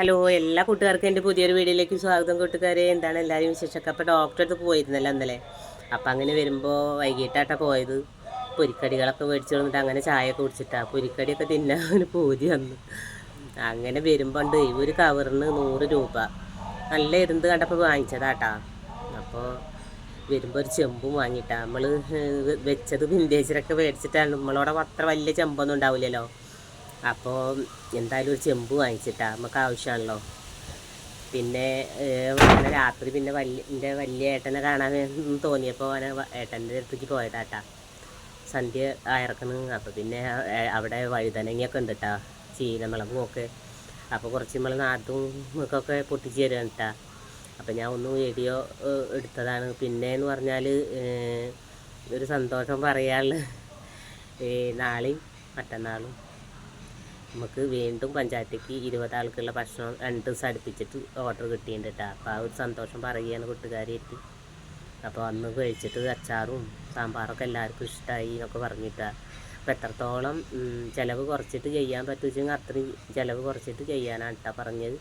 Hello എല്ലാ കൂട്ടുകാർക്കും എന്റെ പുതിയൊരു വീഡിയോയിലേക്ക് സ്വാഗതം കൂട്ടുകാരെ. എന്താണ് എല്ലാവരും വിശേഷമൊക്കെ? അപ്പോൾ ഡോക്ടറെ അടുത്ത് പോയിരുന്നല്ലോ ഇന്നലെ. അപ്പം അങ്ങനെ വരുമ്പോൾ വൈകിട്ടാട്ടാ പോയത്. പൊരിക്കടികളൊക്കെ മേടിച്ചു വന്നിട്ട് അങ്ങനെ ചായയൊക്കെ കുടിച്ചിട്ടാ. പൊരിക്കടിയൊക്കെ തിന്നാൻ പൂതി വന്നു. അങ്ങനെ വരുമ്പോൾ ഉണ്ട് ഒരു കവറിന് നൂറ് രൂപ. നല്ല ഇരുന്ന് കണ്ടപ്പോൾ വാങ്ങിച്ചതാട്ടാ. അപ്പോൾ വരുമ്പോൾ ഒരു ചെമ്പും വാങ്ങിയിട്ടാ. നമ്മൾ വെച്ചത് വിന്റേജിലൊക്കെ മേടിച്ചിട്ടാണ്. നമ്മളോടെ അത്ര വലിയ ചെമ്പൊന്നും ഉണ്ടാവില്ലല്ലോ. അപ്പോൾ എന്തായാലും ഒരു ചെമ്പ് വാങ്ങിച്ചിട്ടാ നമുക്ക് ആവശ്യമാണല്ലോ. പിന്നെ അങ്ങനെ രാത്രി പിന്നെ വലിയ എന്റെ വലിയ ഏട്ടനെ കാണാൻ തോന്നിയപ്പോൾ അവനെ ഏട്ടന്റെ അടുത്തേക്ക് പോയതാട്ടാ. സന്ധ്യ ആയിറക്കണ് അപ്പോൾ പിന്നെ അവിടെ വഴുതനങ്ങയൊക്കെ ഉണ്ട് കേട്ടോ ചീനമുളകും ഒക്കെ. അപ്പോൾ കുറച്ച് നമ്മൾ നാട്ടും ഒക്കെ പൊട്ടിച്ച് തരുകയാണ് കേട്ടാ അപ്പോൾ ഞാൻ ഒന്ന് വീഡിയോ എടുത്തതാണ്. പിന്നെ എന്ന് പറഞ്ഞാൽ ഒരു സന്തോഷം പറയാനുള്ള നാളെയും മറ്റന്നാളും. നമുക്ക് വീണ്ടും പഞ്ചായത്തേക്ക് ഇരുപത് ആൾക്കുള്ള ഭക്ഷണം രണ്ട് ദിവസം അടുപ്പിച്ചിട്ട് ഓർഡർ കിട്ടിയിട്ടുണ്ട് കേട്ടോ അപ്പോൾ ആ ഒരു സന്തോഷം പറയുകയാണ് കൂട്ടുകാരിയായിട്ട്. അപ്പോൾ അന്ന് കഴിച്ചിട്ട് അച്ചാറും സാമ്പാറൊക്കെ എല്ലാവർക്കും ഇഷ്ടമായി എന്നൊക്കെ പറഞ്ഞിട്ടാ. അപ്പോൾ എത്രത്തോളം ചിലവ് കുറച്ചിട്ട് ചെയ്യാൻ പറ്റുമെങ്കിൽ അത്രയും ചിലവ് കുറച്ചിട്ട് ചെയ്യാനാണ് കേട്ടോ പറഞ്ഞത്.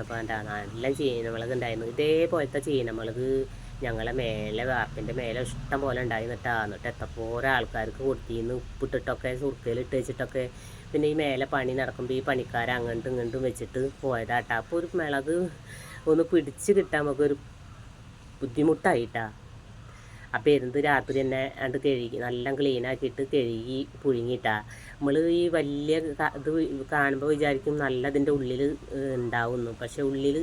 അപ്പോൾ എന്താ നല്ല ചീനമുളക് ഉണ്ടായിരുന്നു. ഇതേപോലത്തെ ചീനമുളക് ഞങ്ങളെ മേലെ വാർപ്പിന്റെ മേലെ ഇഷ്ടം പോലെ ഉണ്ടായി ഉണ്ടായിരുന്നിട്ടാ എന്നിട്ട് എത്രപ്പോരം ആൾക്കാർക്ക് കൊടുത്തിന്ന് ഉപ്പിട്ടിട്ടൊക്കെ സുർക്കയിൽ ഇട്ട് വെച്ചിട്ടൊക്കെ. പിന്നെ ഈ മേലെ പണി നടക്കുമ്പോൾ ഈ പണിക്കാരെ അങ്ങോട്ടും ഇങ്ങോട്ടും വെച്ചിട്ട് പോയതാട്ടാ. അപ്പോൾ ഒരു മിളക് ഒന്ന് പിടിച്ച് കിട്ടാൻ നമുക്കൊരു ബുദ്ധിമുട്ടായിട്ടാ. അപ്പോൾ എന്ത് രാത്രി തന്നെ അത് കഴുകി നല്ല ക്ലീൻ ആക്കിയിട്ട് കഴുകി പുഴുങ്ങിയിട്ടാ. നമ്മൾ ഈ വലിയ ഇത് കാണുമ്പോൾ വിചാരിക്കും നല്ല അതിന്റെ ഉള്ളിൽ ഉണ്ടാവുന്നു. പക്ഷെ ഉള്ളിൽ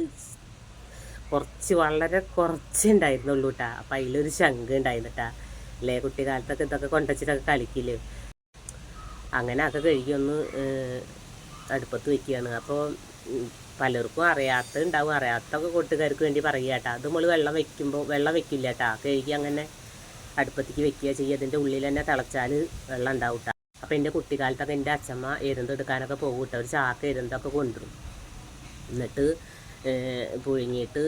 കുറച്ച് വളരെ കുറച്ച് ഉണ്ടായിരുന്നുള്ളൂ കേട്ടാ അപ്പം അതിലൊരു ശങ്ക് ഉണ്ടായിരുന്നിട്ടാ അല്ലേ കുട്ടിക്കാലത്തൊക്കെ ഇതൊക്കെ കൊണ്ടുവച്ചിട്ടൊക്കെ കളിക്കില്ലേ. അങ്ങനെ ഒക്കെ കഴുകി ഒന്ന് അടുപ്പത്ത് വെക്കുകയാണ്. അപ്പോൾ പലർക്കും അറിയാത്ത ഉണ്ടാവും അറിയാത്തൊക്കെ കൂട്ടുകാർക്ക് വേണ്ടി പറയുക കേട്ടാ അത് നമ്മൾ വെള്ളം വെക്കുമ്പോൾ വെള്ളം വെക്കില്ല കേട്ടാ കഴുകി അങ്ങനെ അടുപ്പത്തേക്ക് വെക്കുക ചെയ്യുക. അതിന്റെ ഉള്ളിൽ തന്നെ തിളച്ചാൽ വെള്ളം ഉണ്ടാവും കേട്ടാ അപ്പോൾ എന്റെ കുട്ടിക്കാലത്തൊക്കെ എന്റെ അച്ഛമ്മ എരുന്തെടുക്കാനൊക്കെ പോകും കേട്ടോ ഒരു ചാക്ക് എരുന്തൊക്കെ കൊണ്ടുവരും. എന്നിട്ട് പുഴുങ്ങിയിട്ട്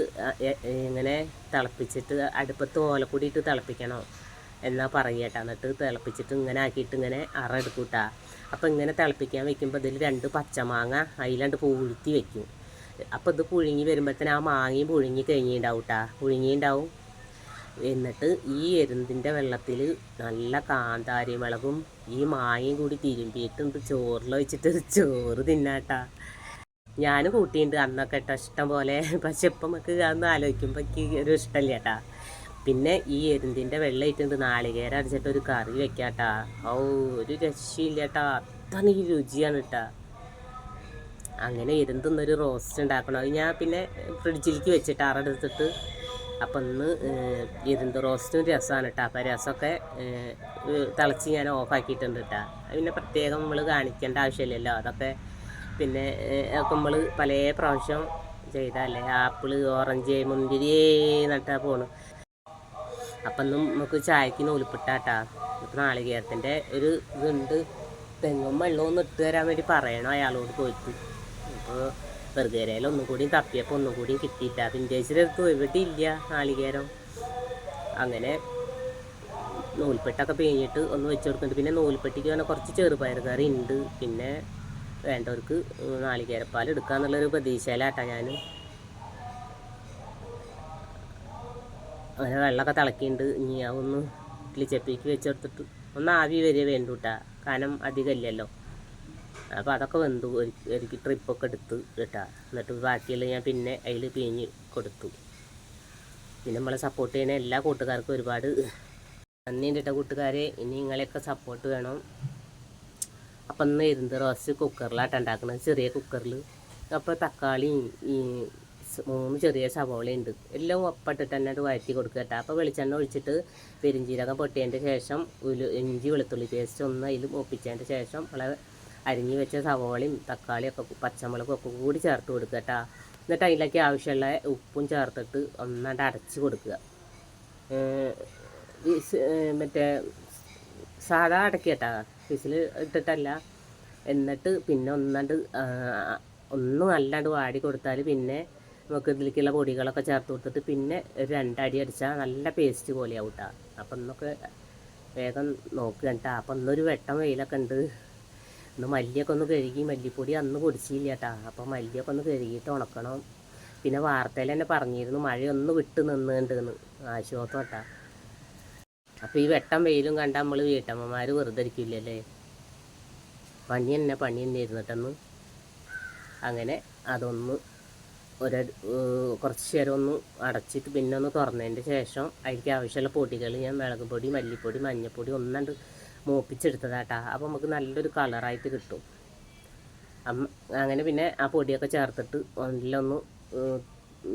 ഇങ്ങനെ തിളപ്പിച്ചിട്ട് അടുപ്പത്ത് ഓല ഇട്ട് തിളപ്പിക്കണം എന്നാ പറയുക കേട്ടോ. എന്നിട്ട് തിളപ്പിച്ചിട്ട് ഇങ്ങനെ ആക്കിയിട്ട് ഇങ്ങനെ അറ എടുക്കൂട്ടാ അപ്പോൾ ഇങ്ങനെ തിളപ്പിക്കാൻ വെക്കുമ്പോൾ ഇതിൽ രണ്ട് പച്ചമാങ്ങ അതിലണ്ട് പൂഴ്ത്തി വെക്കും. അപ്പോൾ ഇത് പുഴുങ്ങി വരുമ്പോഴത്തേന് ആ മാങ്ങയും പുഴുങ്ങി കഴിഞ്ഞിട്ടുണ്ടാവും കേട്ടാ. പുഴുങ്ങിയിട്ടുണ്ടാവും എന്നിട്ട് ഈ എരുന്തിന്റെ വെള്ളത്തിൽ നല്ല കാന്താരി മുളകും ഈ മാങ്ങയും കൂടി തിരുമ്പിയിട്ടുണ്ട് ചോറിൽ വെച്ചിട്ട് ചോറ് തിന്നാട്ടാ ഞാൻ കൂട്ടിയിട്ടുണ്ട് അന്നൊക്കെ കേട്ടോ ഇഷ്ടം പോലെ. പക്ഷെ ഇപ്പം നമുക്ക് അതൊന്ന് ആലോചിക്കുമ്പോൾ എനിക്ക് ഒരു ഇഷ്ടമില്ല കേട്ടാ പിന്നെ ഈ എരുന്തിന്റെ വെള്ളം ഇട്ടുണ്ട് നാളികേരം അടിച്ചിട്ട് ഒരു കറി വെക്കാട്ടാ ഓ ഒരു രക്ഷയില്ല കേട്ടാ അത്ര ഈ രുചിയാണ് കേട്ടാ അങ്ങനെ എരുന്തുന്നൊരു റോസ്റ്റ് ഉണ്ടാക്കണം. അത് ഞാൻ പിന്നെ ഫ്രിഡ്ജിലേക്ക് വെച്ചിട്ട് ആറെടുത്തിട്ട് അപ്പം ഒന്ന് ഇരുന്ന് റോസ്റ്റും രസമാണ് കേട്ടോ അപ്പം രസമൊക്കെ തിളച്ച് ഞാൻ ഓഫാക്കിയിട്ടുണ്ട് കേട്ടോ പിന്നെ പ്രത്യേകം നമ്മൾ കാണിക്കേണ്ട ആവശ്യമില്ലല്ലോ. അതൊക്കെ പിന്നെ ഒക്കെ നമ്മൾ പല പ്രാവശ്യം ചെയ്തല്ലേ ആപ്പിൾ ഓറഞ്ച് മുന്തിരി നട്ടാ പോണു. അപ്പം ഒന്നും നമുക്ക് ചായക്ക് നൂലിപ്പിട്ടാട്ടാ ഇപ്പം നാളികേരത്തിന്റെ ഒരു ഇതുണ്ട്. തെങ്ങും വെള്ളവും ഒന്ന് ഇട്ട് തരാൻ വേണ്ടി പറയണം അയാളോട് പോയിട്ട്. അപ്പോൾ വെറുതെ ഒന്നും കൂടി തപ്പിയപ്പോൾ ഒന്നും കൂടി കിട്ടിയില്ല. വിന്റേജിലെടുത്ത് എവിടെ ഇല്ല നാളികേരം. അങ്ങനെ നൂൽപ്പെട്ടൊക്കെ പിഴിഞ്ഞിട്ട് ഒന്ന് വെച്ച് കൊടുക്കുന്നുണ്ട് പിന്നെ നൂൽപ്പെട്ടിക്ക് തന്നെ കുറച്ച് ചെറുപയർ കറി ഉണ്ട്. പിന്നെ വേണ്ടവർക്ക് നാളികേരപ്പാൽ എടുക്കാന്നുള്ളൊരു പ്രതീക്ഷയിലാട്ടാ ഞാൻ അങ്ങനെ വെള്ളമൊക്കെ തിളക്കിയിട്ടുണ്ട് ഇനി ഒന്ന് ഇഡ്ലിച്ചപ്പിക്ക് വെച്ചെടുത്തിട്ട് ഒന്ന് ആവി വരെ വേണ്ടൂട്ടാ. കാരണം അധികമില്ലല്ലോ. അപ്പോൾ അതൊക്കെ വെന്തു. എനിക്ക് ട്രിപ്പൊക്കെ എടുത്ത് കേട്ടാ എന്നിട്ട് ബാക്കിയുള്ള ഞാൻ പിന്നെ അതിൽ പിഴിഞ്ഞ് കൊടുത്തു. പിന്നെ നമ്മളെ സപ്പോർട്ട് ചെയ്യുന്ന എല്ലാ കൂട്ടുകാർക്കും ഒരുപാട് നന്ദിയുണ്ട് കേട്ടോ കൂട്ടുകാരെ. ഇനി നിങ്ങളെയൊക്കെ സപ്പോർട്ട് വേണം. അപ്പം ഇന്ന് ഇരുന്ന് റോസ്റ്റ് കുക്കറിലാട്ടം ഉണ്ടാക്കുന്നത് ചെറിയ കുക്കറിൽ അപ്പോൾ തക്കാളി ഈ മൂന്ന് ചെറിയ സവോളയുണ്ട് എല്ലാം ഒപ്പിട്ടിട്ട് തന്നെ അത് വഴറ്റി കൊടുക്കുക കേട്ടോ. അപ്പോൾ വെളിച്ചെണ്ണ ഒഴിച്ചിട്ട് പെരിഞ്ചീരകം പൊട്ടിയതിന്റെ ശേഷം ഉലു ഇഞ്ചി വെളുത്തുള്ളി പേസ്റ്റ് ഒന്ന് അതിൽ ഒപ്പിച്ചതിന്റെ ശേഷം നമ്മളെ അരിഞ്ഞു വെച്ച സവോളയും തക്കാളിയും ഒക്കെ പച്ചമുളകും ഒക്കെ കൂടി ചേർത്ത് കൊടുക്കുക കേട്ടോ. എന്നിട്ട് അതിലേക്ക് ആവശ്യമുള്ള ഉപ്പും ചേർത്തിട്ട് ഒന്നാണ്ട് അടച്ച് കൊടുക്കുക. മറ്റേ സാധാ അടക്കിയട്ടാ ഫിസിൽ ഇട്ടിട്ടല്ല. എന്നിട്ട് പിന്നെ ഒന്നാണ്ട് ഒന്നും ഒന്ന് നല്ലാണ്ട് വാടി കൊടുത്താൽ പിന്നെ നമുക്ക് ഇതിലേക്കുള്ള പൊടികളൊക്കെ ചേർത്ത് കൊടുത്തിട്ട് പിന്നെ ഒരു രണ്ടടി അടിച്ചാൽ നല്ല പേസ്റ്റ് പോലെയാവും കേട്ടോ അപ്പം ഇന്നൊക്കെ വേഗം നോക്കുക കേട്ടോ അപ്പം ഇന്നൊരു വെട്ടം വെയിലൊക്കെ ഉണ്ട് ഇന്ന് മല്ലിയൊക്കെ ഒന്ന് കഴുകി മല്ലിപ്പൊടി അന്ന് പൊടിച്ചില്ല കേട്ടാ അപ്പോൾ മല്ലിയൊക്കെ ഒന്ന് കഴുകിയിട്ട് ഉണക്കണം പിന്നെ വാർത്തയിൽ തന്നെ പറഞ്ഞിരുന്നു മഴയൊന്ന് വിട്ട് നിന്നുണ്ടെന്ന്. ആശ്വാസം കേട്ടാ അപ്പോൾ ഈ വെട്ടം വെയിലും കണ്ട നമ്മൾ വീട്ടമ്മമാർ വെറുതെ ഇരിക്കില്ലല്ലേ? പണി തന്നെ പണി തന്നെ ഇരുന്നിട്ടെന്ന് അങ്ങനെ അതൊന്ന് ഒരു കുറച്ച് നേരം ഒന്ന് അടച്ചിട്ട് പിന്നെ ഒന്ന് തുറന്നതിന്റെ ശേഷം അതിലേക്ക് ആവശ്യമുള്ള പൊടികൾ ഞാൻ മുളക് പൊടി മല്ലിപ്പൊടി മഞ്ഞൾപ്പൊടി ഒന്നണ്ട് മൂപ്പിച്ചെടുത്തതാട്ടാ. അപ്പോൾ നമുക്ക് നല്ലൊരു കളറായിട്ട് കിട്ടും. അങ്ങനെ പിന്നെ ആ പൊടിയൊക്കെ ചേർത്തിട്ട് ഒന്നിലൊന്ന്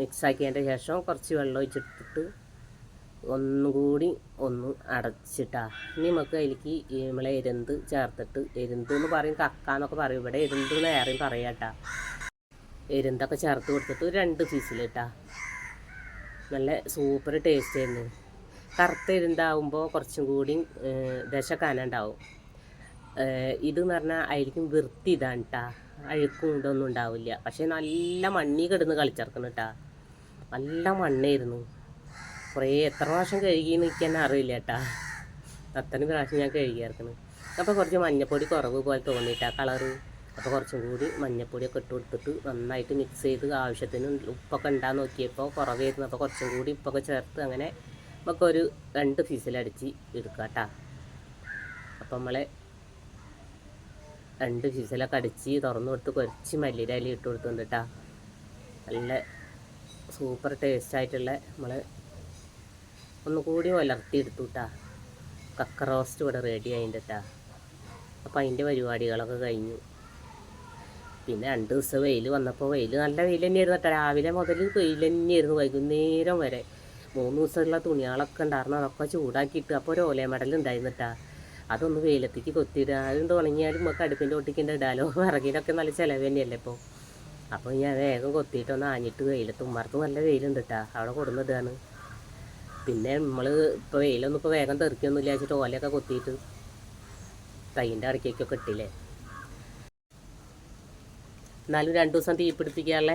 മിക്സ് ആക്കിയതിന്റെ ശേഷം കുറച്ച് വെള്ളം ഒഴിച്ചിട്ടിട്ട് ഒന്നുകൂടി ഒന്ന് അടച്ചിട്ടാ. ഇനി നമുക്ക് അതിലേക്ക് നമ്മളെ എരുന്ത് ചേർത്തിട്ട് എരുന്ത് എന്ന് പറയും കക്ക എന്നൊക്കെ പറയും. ഇവിടെ എരുന്ത് നേരെയും പറയാട്ടാ. എരുന്തൊക്കെ ചേർത്ത് കൊടുത്തിട്ട് രണ്ട് പീസിലിട്ടാ. നല്ല സൂപ്പർ ടേസ്റ്റ് ആയിരുന്നു. കറുത്ത എരുന്താവുമ്പോൾ കുറച്ചും കൂടി ദശ കനുണ്ടാവും ഇതെന്ന് പറഞ്ഞാൽ ആയിരിക്കും വൃത്തി ഇതാണ് കേട്ടാ അഴുക്കും ഇതൊന്നും ഉണ്ടാവില്ല. പക്ഷേ നല്ല മണ്ണി കിടന്ന് കളിച്ചിറക്കണം കേട്ടാ നല്ല മണ്ണായിരുന്നു. കുറേ എത്ര പ്രാവശ്യം കഴുകി നിൽക്കാൻ അറിയില്ല കേട്ടാ. അത്രയും പ്രാവശ്യം ഞാൻ കഴുകിയിറക്കണം അപ്പോൾ കുറച്ച് മഞ്ഞപ്പൊടി കുറവ് പോലെ തോന്നിയിട്ടാ കളറ്. അപ്പോൾ കുറച്ചും കൂടി മഞ്ഞപ്പൊടിയൊക്കെ ഇട്ട് കൊടുത്തിട്ട് നന്നായിട്ട് മിക്സ് ചെയ്ത് ആവശ്യത്തിന് ഉപ്പൊക്കെ ഉണ്ടാന്ന് നോക്കിയപ്പോൾ കുറവായിരുന്നു. അപ്പോൾ കുറച്ചും കൂടി ഉപ്പൊക്കെ ചേർത്ത് അങ്ങനെ നമുക്ക് ഒരു രണ്ട് ഫീസിലടിച്ച് എടുക്കാം കേട്ടോ അപ്പം നമ്മളെ രണ്ട് ഫീസിലൊക്കെ അടിച്ച് തുറന്നു കൊടുത്ത് കുറച്ച് മല്ലിയുടെ ഇല ഇട്ട് കൊടുത്തുണ്ട് കേട്ടോ നല്ല സൂപ്പർ ടേസ്റ്റ് ആയിട്ടുള്ള നമ്മൾ ഒന്നുകൂടി വളർത്തി എടുത്തു കേട്ടാ കക്ക റോസ്റ്റ് ഇവിടെ റെഡി കേട്ടാ അപ്പം അതിന്റെ പരിപാടികളൊക്കെ കഴിഞ്ഞു. പിന്നെ രണ്ട് ദിവസം വെയിൽ വന്നപ്പോൾ വെയിൽ നല്ല വെയിൽ തന്നെയായിരുന്നു കേട്ടോ. രാവിലെ മുതൽ വെയിൽ തന്നെയായിരുന്നു വൈകുന്നേരം വരെ. മൂന്ന് ദിവസമുള്ള തുണികളൊക്കെ ഉണ്ടായിരുന്നു അതൊക്കെ ചൂടാക്കിയിട്ട്. അപ്പോൾ ഒരു ഓലേ മെഡൽ ഉണ്ടായിരുന്നിട്ടാ അതൊന്ന് വെയിലത്തേക്ക് കൊത്തിയിടുക. അതുകൊണ്ട് ഉണങ്ങിയാലും നമുക്ക് അടുപ്പിന്റെ ഒട്ടിക്കേണ്ട ഇടാലോ. വിറകിനൊക്കെ നല്ല ചിലവ് തന്നെയല്ലേ ഇപ്പോൾ അപ്പോൾ ഞാൻ വേഗം കൊത്തിയിട്ടൊന്ന് ആഞ്ഞിട്ട് വെയിലത്ത്. ഉമ്മർത്ത് നല്ല വെയിലുണ്ട് കേട്ടാ. അവിടെ കൊടുന്നിടുകയാണ്. പിന്നെ നമ്മൾ ഇപ്പോൾ വെയിലൊന്നും ഇപ്പോൾ വേഗം തെറിക്കൊന്നുമില്ല വെച്ചിട്ട് ഓലയൊക്കെ കൊത്തിയിട്ട് തൈന്റെ ഇറക്കിയൊക്കെ ഇട്ടില്ലേ എന്നാലും രണ്ട് ദിവസം തീപിടിപ്പിക്കാനുള്ള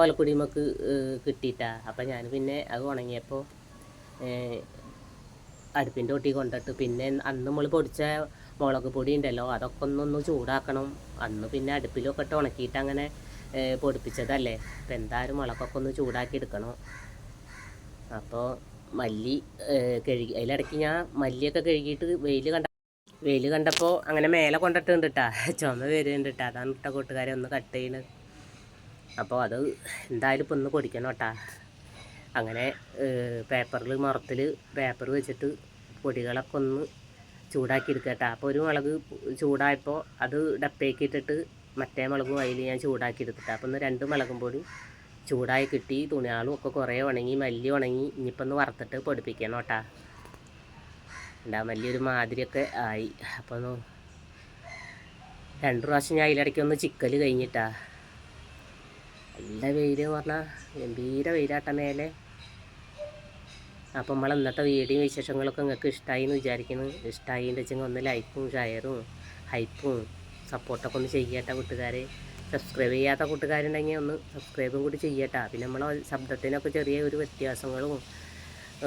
ഓലക്കുടി നമുക്ക് കിട്ടിയിട്ടാ. അപ്പം ഞാൻ പിന്നെ അത് ഉണങ്ങിയപ്പോൾ അടുപ്പിന്റെ ഒട്ടി കൊണ്ടിട്ട് പിന്നെ അന്ന് നമ്മൾ പൊടിച്ച മുളക് പൊടി ഉണ്ടല്ലോ അതൊക്കെ ഒന്നൊന്ന് ചൂടാക്കണം. അന്ന് പിന്നെ അടുപ്പിലൊക്കെ ഇട്ട് ഉണക്കിയിട്ട് അങ്ങനെ പൊടിപ്പിച്ചതല്ലേ. അപ്പം എന്തായാലും മുളകൊക്കെ ഒന്ന് ചൂടാക്കി എടുക്കണം. അപ്പോൾ മല്ലി കഴുകി അതിലിടയ്ക്ക് ഞാൻ മല്ലിയൊക്കെ കഴുകിയിട്ട് വെയിൽ കണ്ട വെയിൽ കണ്ടപ്പോൾ അങ്ങനെ മേലെ കൊണ്ടിട്ടുണ്ട് കേട്ടാ ചുമ വരുന്നുണ്ട് കേട്ടാ അതാണ് ഇട്ട കൂട്ടുകാരെ ഒന്ന് കട്ട് ചെയ്യണത് അപ്പോൾ അത് എന്തായാലും ഇപ്പം ഒന്ന് പൊടിക്കണം കേട്ടാ അങ്ങനെ പേപ്പറിൽ മുറത്തിൽ പേപ്പർ വെച്ചിട്ട് പൊടികളൊക്കെ ഒന്ന് ചൂടാക്കി എടുക്കുക കേട്ടോ അപ്പോൾ ഒരു മുളക് ചൂടായപ്പോൾ അത് ഡപ്പേക്കിട്ടിട്ട് മറ്റേ മുളകും അതിൽ ഞാൻ ചൂടാക്കി എടുത്തിട്ടാ. അപ്പോൾ ഒന്ന് രണ്ട് മുളകും പൊടി ചൂടായി കിട്ടി തുണിയാളും ഒക്കെ കുറേ ഉണങ്ങി മല്ലി ഉണങ്ങി ഇനിയിപ്പോൾ ഒന്ന് വറുത്തിട്ട് പൊടിപ്പിക്കണം കേട്ടാ. ഉണ്ടാ മല്ലി ഒരു മാതിരിയൊക്കെ ആയി. അപ്പോൾ ഒന്ന് രണ്ട് പ്രാവശ്യം ഞാൻ അതിലിടയ്ക്ക് ഒന്ന് ചിക്കൽ കഴിഞ്ഞിട്ടാ. നല്ല വെയിൽ പറഞ്ഞാൽ ഗംഭീര വെയിലാട്ട മേലെ. അപ്പം നമ്മൾ ഇന്നത്തെ വീഡിയോ വിശേഷങ്ങളൊക്കെ നിങ്ങൾക്ക് ഇഷ്ടമായി എന്ന് വിചാരിക്കുന്നു. ഇഷ്ടമായി എന്ന് വെച്ചെങ്കിൽ ഒന്ന് ലൈക്കും ഷെയറും ഹൈപ്പും സപ്പോർട്ടൊക്കെ ഒന്ന് ചെയ്യട്ടെ കൂട്ടുകാരെ സബ്സ്ക്രൈബ് ചെയ്യാത്ത കൂട്ടുകാരുണ്ടെങ്കിൽ ഒന്ന് സബ്സ്ക്രൈബും കൂടി ചെയ്യട്ടാ പിന്നെ നമ്മളെ ശബ്ദത്തിനൊക്കെ ചെറിയ ഒരു വ്യത്യാസങ്ങളും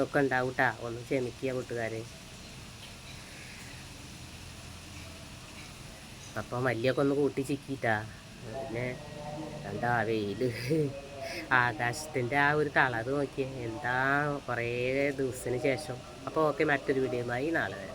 ഒക്കെ ഉണ്ടാവും കേട്ടാ ഒന്ന് ക്ഷമിക്കുക കൂട്ടുകാരെ. അപ്പോൾ മല്ലിയൊക്കെ ഒന്ന് കൂട്ടി ചിക്കിട്ടാ പിന്നെ എന്താ വെയിൽ ആകാശത്തിന്റെ ആ ഒരു തളർ നോക്കിയേ. എന്താ കുറേ ദിവസത്തിന് ശേഷം. അപ്പോൾ ഓക്കെ മറ്റൊരു വീഡിയോയുമായി നാളെ വരാം.